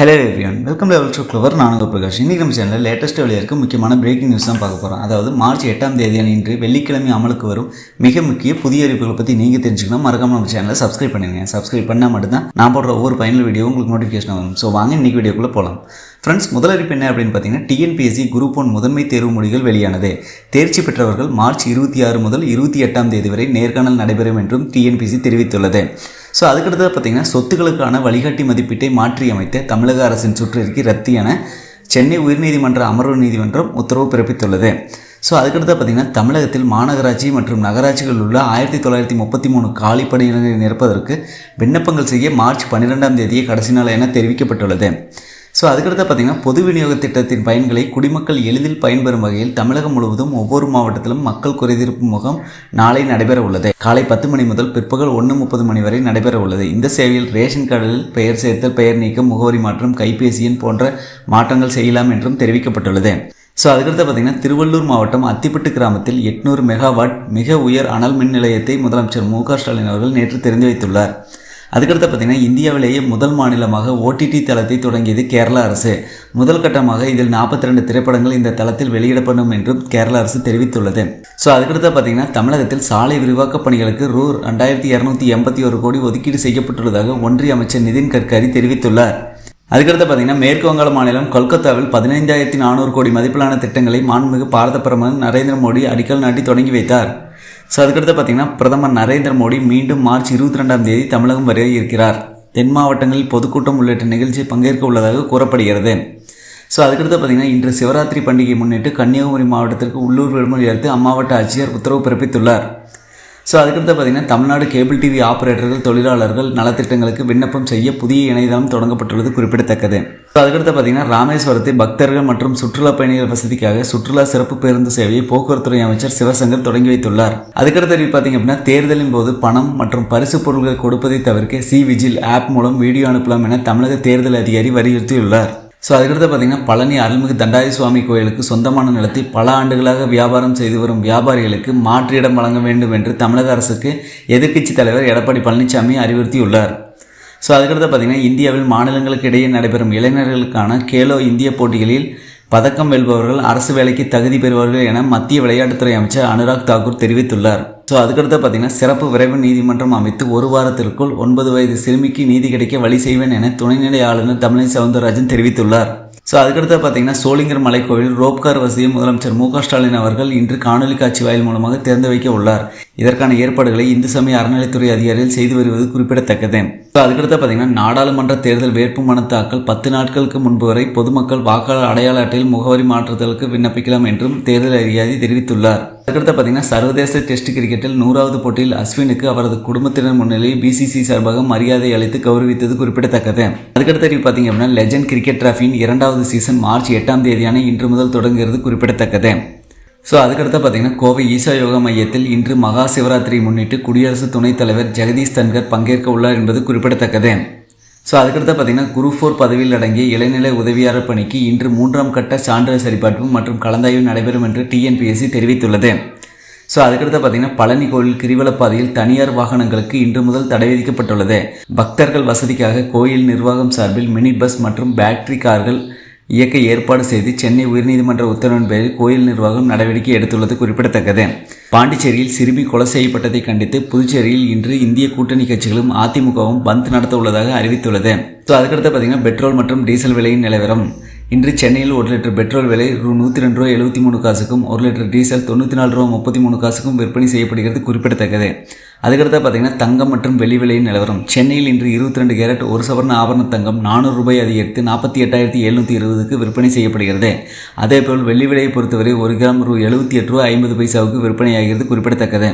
Hello everyone welcome level to clever நானுங்க பிரகாஷ். இன்றைக்கி நம்ம சேனலில் லேட்டஸ்ட் வெளியாக முக்கியமான பிரேக்கிங் நியூஸ் தான் பார்க்க போகிறோம் அதாவது மார்ச் எட்டாம் தேதி இன்று வெள்ளிக்கிழமை அமலுக்கு வரும் மிக முக்கிய புதிய அறிவிப்புகளை பற்றி நீங்கள் தெரிஞ்சுக்கணும். மறக்காமல் நம்ம சேனலை சப்ஸ்கிரைப் பண்ணிடுங்க. சப்ஸ்கிரைப் பண்ணால் மட்டும்தான் நான் போடுற ஒவ்வொரு பயனுள்ள வீடியோ உங்களுக்கு நோட்டிஃபிகேஷன் வரும். ஸோ வாங்க இன்றைக்கி வீடியோக்குள்ளே போகலாம் ஃப்ரெண்ட்ஸ் முதல் அறிவிப்பு என்ன அப்படின்னு பார்த்தீங்கன்னா டிஎன்பிஎஸ்சி குரூப் ஒன் முதன்மை தேர்வு முடிவுகள் வெளியானது. தேர்ச்சி பெற்றவர்கள் மார்ச் இருபத்தி ஆறு முதல் இருபத்தி எட்டாம் தேதி வரை நேர்காணல் நடைபெறும் என்றும் டிஎன்பிஎஸ்சி தெரிவித்துள்ளது. ஸோ அதுக்கடுத்தது பார்த்தீங்கன்னா சொத்துக்களுக்கான வழிகாட்டி மதிப்பீட்டை மாற்றியமைத்த தமிழக அரசின் சுற்றறிக்கை ரத்து என சென்னை உயர்நீதிமன்ற அமர்வு நீதிமன்றம் உத்தரவு பிறப்பித்துள்ளது. ஸோ அதுக்கடுத்து பார்த்தீங்கன்னா தமிழகத்தில் மாநகராட்சி மற்றும் நகராட்சிகளில் உள்ள ஆயிரத்தி தொள்ளாயிரத்தி முப்பத்தி மூணு காலிப்படையினரை நிரப்பதற்கு விண்ணப்பங்கள் செய்ய மார்ச் பன்னிரெண்டாம் தேதியை கடைசி நாள் என தெரிவிக்கப்பட்டுள்ளது. ஸோ அதுக்கடுத்து பார்த்திங்கன்னா பொது விநியோக திட்டத்தின் பயன்களை குடிமக்கள் எளிதில் பயன்பெறும் வகையில் தமிழகம் முழுவதும் ஒவ்வொரு மாவட்டத்திலும் மக்கள் குறைதீர்ப்பு முகாம் நாளை நடைபெற உள்ளது காலை பத்து மணி முதல் பிற்பகல் ஒன்று முப்பது மணி வரை நடைபெற உள்ளது இந்த சேவையில் ரேஷன் கார்டில் பெயர் சேர்த்தல் பெயர் நீக்கம் முகவரி மாற்றம் கைபேசி எண் போன்ற மாற்றங்கள் செய்யலாம் என்றும் தெரிவிக்கப்பட்டுள்ளது. ஸோ அதுக்கடுத்து பார்த்தீங்கன்னா திருவள்ளூர் மாவட்டம் அத்திப்பட்டு கிராமத்தில் எட்நூறு மெகாவாட் மிக உயர் அனல் மின் நிலையத்தை முதலமைச்சர் மு க ஸ்டாலின் அவர்கள் நேற்று திறந்து வைத்துள்ளார். அதுக்கடுத்து பார்த்தீங்கன்னா இந்தியாவிலேயே முதல் மாநிலமாக ஓடிடி தளத்தை தொடங்கியது கேரள அரசு. முதல் கட்டமாக இதில் நாற்பத்தி ரெண்டு திரைப்படங்கள் இந்த தளத்தில் வெளியிடப்படும் என்றும் கேரள அரசு தெரிவித்துள்ளது. ஸோ அதுக்கடுத்து பார்த்தீங்கன்னா தமிழகத்தில் சாலை விரிவாக்கப் பணிகளுக்கு ரூ ரெண்டாயிரத்தி இரநூத்தி எண்பத்தி ஒரு கோடி ஒதுக்கீடு செய்யப்பட்டுள்ளதாக ஒன்றிய அமைச்சர் நிதின் கட்கரி தெரிவித்துள்ளார். அதுக்கடுத்து பார்த்தீங்கன்னா மேற்கு வங்காள மாநிலம் கொல்கத்தாவில் பதினைந்தாயிரத்தி நானூறு கோடி மதிப்பிலான திட்டங்களை மாண்புமிகு பாரத பிரதமர் நரேந்திர மோடி அடிக்கல் நாட்டி தொடங்கி வைத்தார். ஸோ அதுக்கடுத்து பார்த்தீங்கன்னா பிரதமர் நரேந்திர மோடி மீண்டும் மார்ச் இருபத்தி ரெண்டாம் தேதி தமிழகம் வர இருக்கிறார். தென் மாவட்டங்களில் பொதுக்கூட்டம் உள்ளிட்ட நிகழ்ச்சி பங்கேற்க உள்ளதாக கூறப்படுகிறது. ஸோ அதுக்கடுத்து பார்த்தீங்கன்னா இன்று சிவராத்திரி பண்டிகை முன்னிட்டு கன்னியாகுமரி மாவட்டத்திற்கு உள்ளூர் விடுமுறை எடுத்து அம்மாவட்ட ஆட்சியர் உத்தரவு பிறப்பித்துள்ளார். ஸோ அதுக்கடுத்து பார்த்தீங்கன்னா தமிழ்நாடு கேபிள் டிவி ஆப்ரேட்டர்கள் தொழிலாளர்கள் நலத்திட்டங்களுக்கு விண்ணப்பம் செய்ய புதிய இணையதளம் தொடங்கப்பட்டுள்ளது குறிப்பிடத்தக்கது. ஸோ அதுக்கடுத்து பார்த்தீங்கன்னா ராமேஸ்வரத்தை பக்தர்கள் மற்றும் சுற்றுலா பயணிகள் வசதிக்காக சுற்றுலா சிறப்பு பேருந்து சேவையை போக்குவரத்துறை அமைச்சர் சிவசங்கர் தொடங்கி வைத்துள்ளார். அதுக்கடுத்து அறிவி பார்த்தீங்க அப்படின்னா தேர்தலின் போது பணம் மற்றும் பரிசு பொருட்கள் கொடுப்பதை தவிர்க்க சி விஜில் ஆப் மூலம் வீடியோ அனுப்பலாம் என தமிழக தேர்தல் அதிகாரி வலியுறுத்தியுள்ளார். ஸோ அதுக்கடுத்து பார்த்தீங்கன்னா பழனி அருள்மிகு தண்டாதி சுவாமி கோயிலுக்கு சொந்தமான நிலத்தை பல ஆண்டுகளாக வியாபாரம் செய்து வரும் வியாபாரிகளுக்கு மாற்று இடம் வழங்க வேண்டும் என்று தமிழக அரசுக்கு எதிர்க்கட்சி தலைவர் எடப்பாடி பழனிசாமி அறிவுறுத்தியுள்ளார். ஸோ அதுக்கடுத்து பார்த்தீங்கன்னா இந்தியாவில் மாநிலங்களுக்கு இடையே நடைபெறும் இளைஞர்களுக்கான கேலோ இந்திய போட்டிகளில் பதக்கம் வெல்பவர்கள் அரசு வேலைக்கு தகுதி பெறுவார்கள் என மத்திய விளையாட்டுத்துறை அமைச்சர் அனுராக் தாக்கூர் தெரிவித்துள்ளார். ஸோ அதுக்கடுத்து பார்த்தீங்கன்னா சிறப்பு விரைவு நீதிமன்றம் அமைத்து ஒரு வாரத்திற்குள் ஒன்பது வயது சிறுமிக்கு நீதி கிடைக்க வழி செய்வேன் என துணைநிலை ஆளுநர் தமிழிசை சவுந்தரராஜன் தெரிவித்துள்ளார். ஸோ அதுக்கடுத்து பார்த்தீங்கன்னா சோளிங்கர் மலைக்கோவில் ரோப்கார் வசதியை முதலமைச்சர் மு ஸ்டாலின் அவர்கள் இன்று காணொலி காட்சி வாயில் மூலமாக திறந்து வைக்க உள்ளார். இதற்கான ஏற்பாடுகளை இந்து சமய அறநிலைத்துறை அதிகாரிகள் செய்து வருவது குறிப்பிடத்தக்கது. ஸோ அதுக்கடுத்து பார்த்தீங்கன்னா நாடாளுமன்ற தேர்தல் வேட்புமனு தாக்கல் பத்து நாட்களுக்கு முன்பு வரை பொதுமக்கள் வாக்காளர் அடையாள அட்டையில் முகவரி மாற்றுதலுக்கு விண்ணப்பிக்கலாம் என்றும் தேர்தல் அதிகாரி தெரிவித்துள்ளார். அதுக்கடுத்து பார்த்தீங்கன்னா சர்வதேச டெஸ்ட் கிரிக்கெட்டில் நூறாவது போட்டியில் அஸ்வினுக்கு அவரது குடும்பத்தினர் முன்னிலையில் பிசிசி சார்பாக மரியாதை அளித்து கௌரவித்தது குறிப்பிடத்தக்கது. அதுக்கடுத்து அறிவு பார்த்தீங்க அப்படின்னா லெஜண்ட் கிரிக்கெட் டிராஃபியின் இரண்டாவது சீசன் மார்ச் எட்டாம் தேதியான இன்று முதல் தொடங்குகிறது குறிப்பிடத்தக்கது. ஸோ அதுக்கடுத்து பார்த்தீங்கன்னா கோவை ஈசா யோகா மையத்தில் இன்று மகா சிவராத்திரி முன்னிட்டு குடியரசு துணைத் தலைவர் ஜெகதீஷ் தன்கர் பங்கேற்க உள்ளார் என்பது குறிப்பிடத்தக்கது. ஸோ அதுக்கடுத்து பார்த்தீங்கன்னா குரூப் ஃபோர் பதவியில் அடங்கிய இளநிலை உதவியாளர் பணிக்கு இன்று மூன்றாம் கட்ட சான்றிதழ் சரிபார்ப்பு மற்றும் கலந்தாய்வு நடைபெறும் என்று டிஎன்பிஎஸ்சி தெரிவித்துள்ளது. ஸோ அதுக்கடுத்து பார்த்தீங்கன்னா பழனி கோவில் கிரிவலப்பாதையில் தனியார் வாகனங்களுக்கு இன்று முதல் தடை விதிக்கப்பட்டுள்ளது. பக்தர்கள் வசதிக்காக கோயில் நிர்வாகம் சார்பில் மினி பஸ் மற்றும் பேட்டரி கார்கள் இயக்க ஏற்பாடு செய்து சென்னை உயர்நீதிமன்ற உத்தரவின் பேரில் கோயில் நிர்வாகம் நடவடிக்கை எடுத்துள்ளது குறிப்பிடத்தக்கது. பாண்டிச்சேரியில் சிறுமி கொலை செய்யப்பட்டதை கண்டித்து புதுச்சேரியில் இன்று இந்திய கூட்டணி கட்சிகளும் அதிமுகவும் பந்த் நடத்த உள்ளதாக அறிவித்துள்ளது. ஸோ அதுக்கடுத்து பார்த்தீங்கன்னா பெட்ரோல் மற்றும் டீசல் விலையின் நிலவரம். இன்று சென்னையில் ஒரு லிட்டர் பெட்ரோல் விலை ரூ. நூற்றி ரெண்டு ரூபா எழுபத்தி மூணு காசுக்கும் ஒரு லிட்டர் டீசல் தொண்ணூற்றி நாலு ரூபா முப்பத்தி மூணு காசுக்கும் விற்பனை செய்யப்படுகிறது குறிப்பிடத்தக்கது. அதுக்கடுத்து பார்த்தீங்கன்னா தங்கம் மற்றும் வெளி விலையின் நிலவரம். சென்னையில் இன்று இருபத்தி ரெண்டு கேரட் ஒரு சவரன் ஆபரண தங்கம் நானூறு ரூபாய் அதிகரித்து நாற்பத்தி எட்டாயிரத்தி எழுநூற்றி இருபதுக்கு விற்பனை செய்யப்படுகிறது. அதேபோல் வெள்ளி விலையை பொறுத்தவரை ஒரு கிராம் ரூ எழுபத்தி எட்டு ரூபா ஐம்பது பைசாவுக்கு விற்பனையாகிறது குறிப்பிடத்தக்கது.